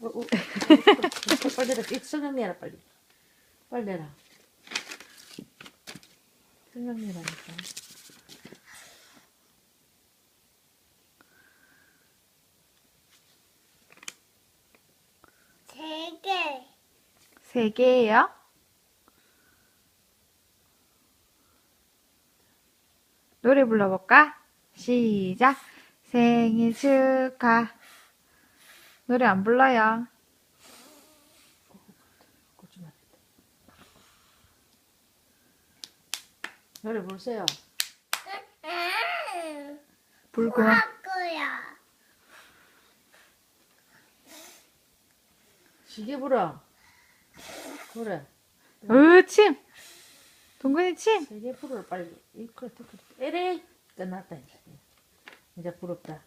어, 어, 어, 빨리 내라. 이 성형 내라 빨리. 빨리 내라. 성형 내라니까. 세 개. 세 개예요? 노래 불러볼까? 시작. 생일 축하. 노래 안 불러요. 노래 부르세요. 불고. 할 거야. 시계 불어. 그래. 으, 침. 동근이 침. 시계 불어 빨리. 에레이 끝났다 이제. 이제 부럽다.